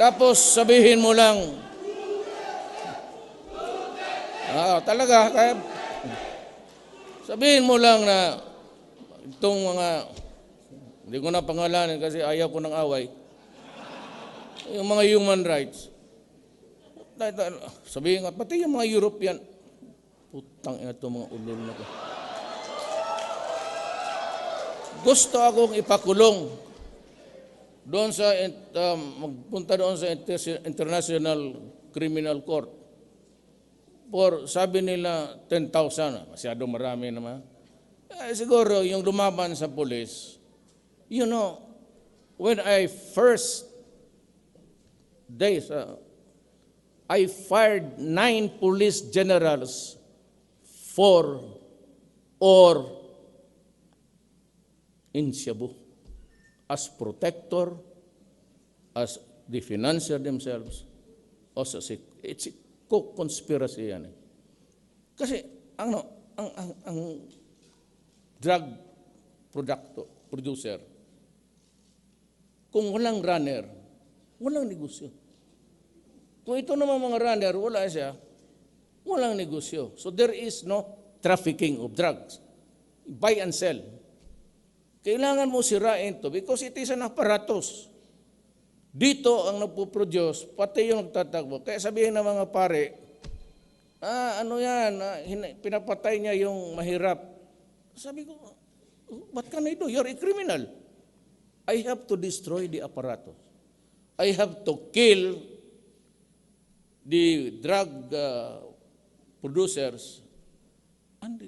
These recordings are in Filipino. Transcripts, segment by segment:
Tapos sabihin mo lang, ah, talaga, kaya, sabihin mo lang na itong mga, hindi ko na pangalanan kasi ayaw ko ng away, yung mga human rights, sabihin nga, pati yung mga European, putang ina itong mga ulol na to. Gusto akong ipakulong doon sa um, magpunta doon sa Inter- International Criminal Court. For sabi nila 10,000, masyado marami naman. Eh, siguro yung lumaban sa pulis, you know, when I first days, uh, I fired nine police generals for or in Cebu as protector, as the financier themselves, as a, it's a co-conspiracy yan. eh. Kasi ang, ano, ang, ang, ang drug producto, producer, kung walang runner, walang negosyo. Kung ito naman mga runner, wala siya, walang negosyo. So there is no trafficking of drugs. Buy and sell. Kailangan mo sirain to because it is an apparatus. Dito ang nagpo-produce, pati yung nagtatakbo. Kaya sabihin ng mga pare, ah, ano yan, ah, pinapatay niya yung mahirap. Sabi ko, what can I do? You're a criminal. I have to destroy the apparatus. I have to kill the drug uh, producers. And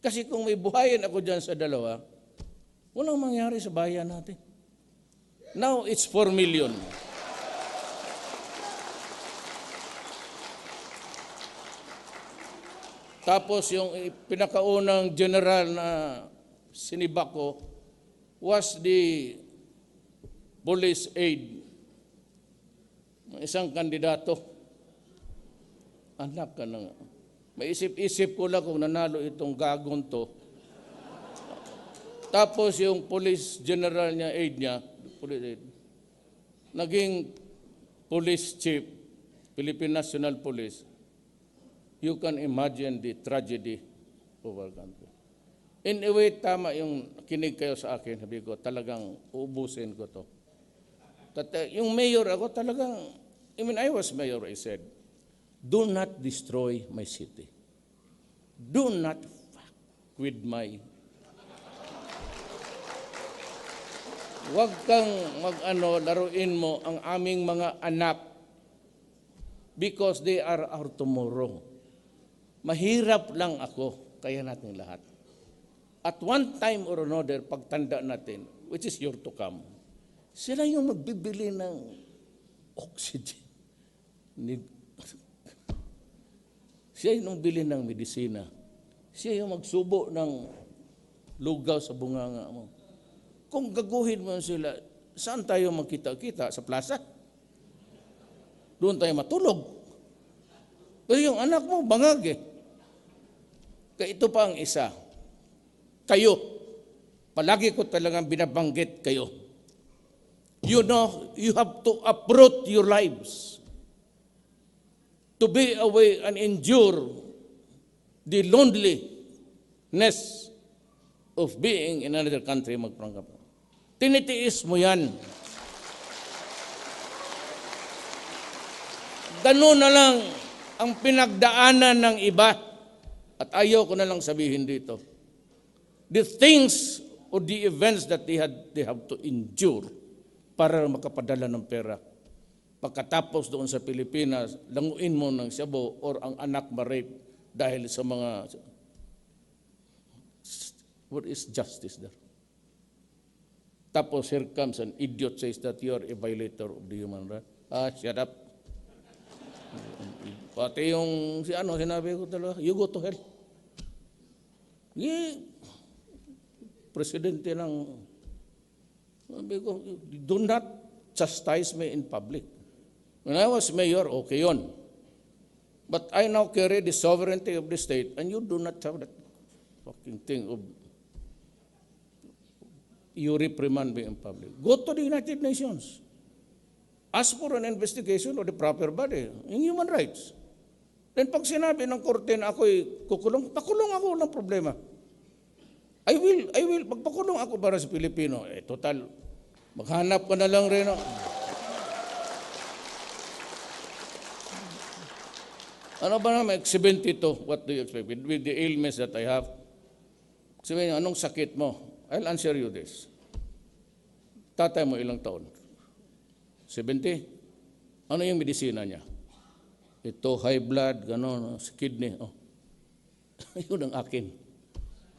kasi kung may buhayin ako dyan sa dalawa, walang mangyari sa bayan natin. Now, it's 4 million. Tapos yung pinakaunang general na sinibak ko was the police aide ng isang kandidato. Anak ka na nga. Maisip-isip ko lang kung nanalo itong gagong to. Tapos yung police general niya, aide niya, police aide, naging police chief, Philippine National Police. You can imagine the tragedy of our country. In a way, tama yung kinig kayo sa akin. Sabi ko, talagang uubusin ko to. Tat, yung mayor ako talagang, I mean, I was mayor, I said, do not destroy my city. Do not fuck with my... Huwag kang mag-ano, laruin mo ang aming mga anak because they are our tomorrow. Mahirap lang ako, kaya natin lahat. At one time or another, pagtanda natin, which is your to come, sila yung magbibili ng oxygen. Ni- siya yung bili ng medisina. Siya yung magsubo ng lugaw sa bunganga mo. Kung gaguhin mo sila, saan tayo magkita-kita? Sa plaza? Doon tayo matulog. Pero yung anak mo, bangag eh. Kaya ito pa ang isa. Kayo, palagi ko talagang binabanggit kayo. You know, you have to uproot your lives to be away and endure the loneliness of being in another country magprangkap. Tinitiis mo yan. Ganun na lang ang pinagdaanan ng iba. At ayaw ko na lang sabihin dito. The things or the events that they had they have to endure para makapadala ng pera. Pagkatapos doon sa Pilipinas, languin mo ng Cebu or ang anak ma-rape dahil sa mga... What is justice there? Tapos here comes an idiot says that you are a violator of the human rights. Ah, shut up. Pati yung si ano, sinabi ko talaga, you go to hell. Eh, presidente ng, sabi ko, do not chastise me in public. When I was mayor, okay yun. But I now carry the sovereignty of the state and you do not have that fucking thing of you reprimand me in public. Go to the United Nations. ask for an investigation of the proper body in human rights. Then pag sinabi ng korte na ako'y kukulong, pakulong ako ng problema. I will, I will, pagpakulong ako para sa Pilipino, eh total, maghanap ka na lang rin. oh. Ano ba naman, 72, what do you expect? With, with the ailments that I have, sabihin niyo, anong sakit mo? I'll answer you this. Tatay mo ilang taon? 70? Ano yung medisina niya? Ito, high blood, gano'n, sa kidney. Oh. Yun ang akin.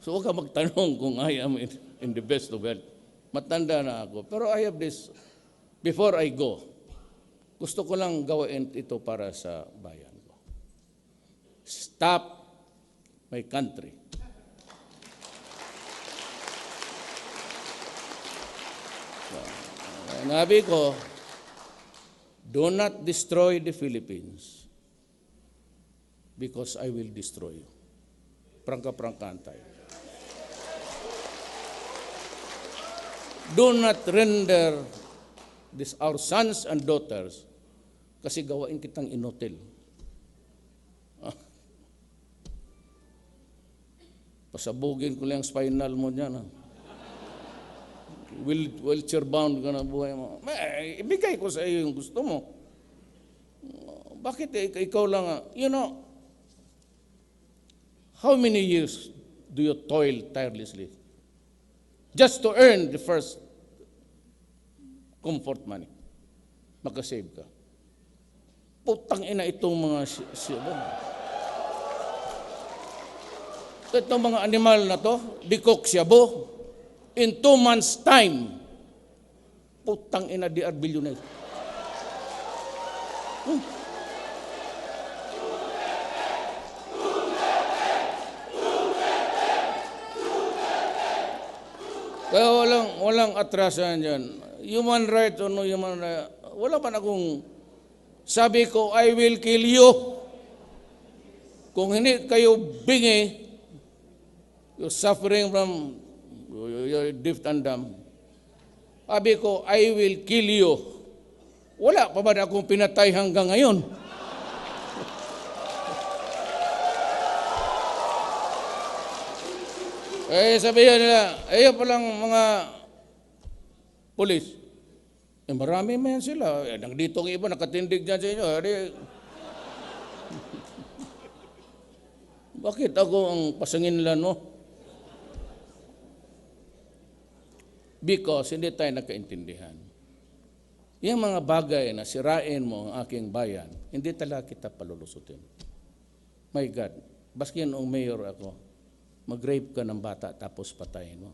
So huwag ka magtanong kung I am in, in the best of health. Matanda na ako. Pero I have this, before I go, gusto ko lang gawin ito para sa bayan. Stop my country. So, nabi ko, do not destroy the Philippines because I will destroy you. Prangka-prangkaan tayo. Do not render this our sons and daughters kasi gawain kitang inotel. Pasabugin ko lang ang spinal mo dyan. Ah. Will, wheelchair bound ka na buhay mo. Eh, ibigay ko sa iyo yung gusto mo. Bakit ik- ikaw lang, ah? you know, how many years do you toil tirelessly just to earn the first comfort money? Makasave ka. Putang ina itong mga si, si, ano? Itong mga animal na to, bikok siyabo, in two months time, putang ina di are billionaire. Kaya walang, walang atrasan dyan. Human right o no human right, wala man akong sabi ko, I will kill you. Kung hindi kayo bingi, you're suffering from your dift and dumb. Sabi ko, I will kill you. Wala pa ba akong pinatay hanggang ngayon? Eh, sabihin nila, eh, palang mga polis. Eh, marami man sila. Eh, dito ang iba, nakatindig dyan sa inyo. Eh, di... Bakit ako ang pasangin nila, no? Because hindi tayo nakaintindihan. Yung mga bagay na sirain mo ang aking bayan, hindi talaga kita palulusutin. My God, baski noong mayor ako, mag-rape ka ng bata tapos patayin mo.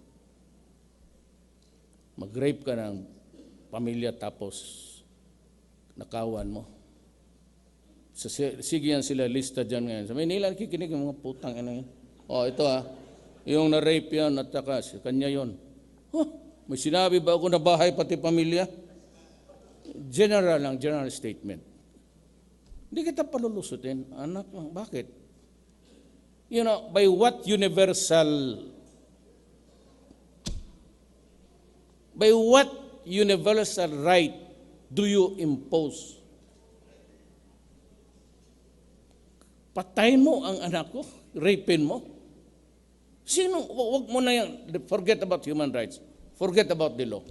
Mag-rape ka ng pamilya tapos nakawan mo. Sige yan sila lista dyan ngayon. Sa Manila, nakikinig yung mga putang ina yun. Oh, ito ah. Yung na-rape yan at saka kanya yun. Huh, may sinabi ba ako na bahay pati pamilya? General lang, general statement. Hindi kita palulusutin. Anak, bakit? You know, by what universal by what universal right do you impose? Patayin mo ang anak ko? Rapin mo? Sino? Huwag mo na yan. Forget about human rights. Forget about the law.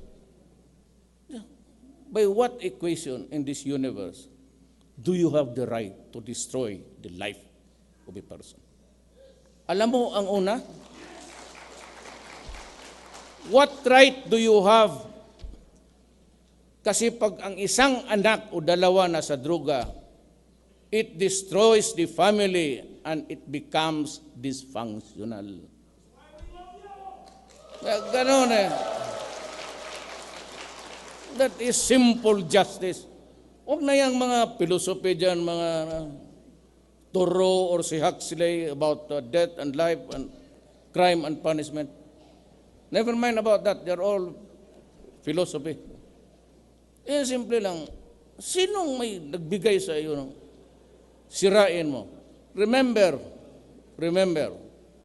By what equation in this universe do you have the right to destroy the life of a person? Alam mo ang una? What right do you have? Kasi pag ang isang anak o dalawa na sa droga, it destroys the family and it becomes dysfunctional. Ganon eh. That is simple justice. Huwag na yung mga philosophy dyan, mga uh, Thoreau or si Huxley about uh, death and life and crime and punishment. Never mind about that. They're all philosophy. Eh, simple lang. Sinong may nagbigay sa iyo ng sirain mo? Remember, remember,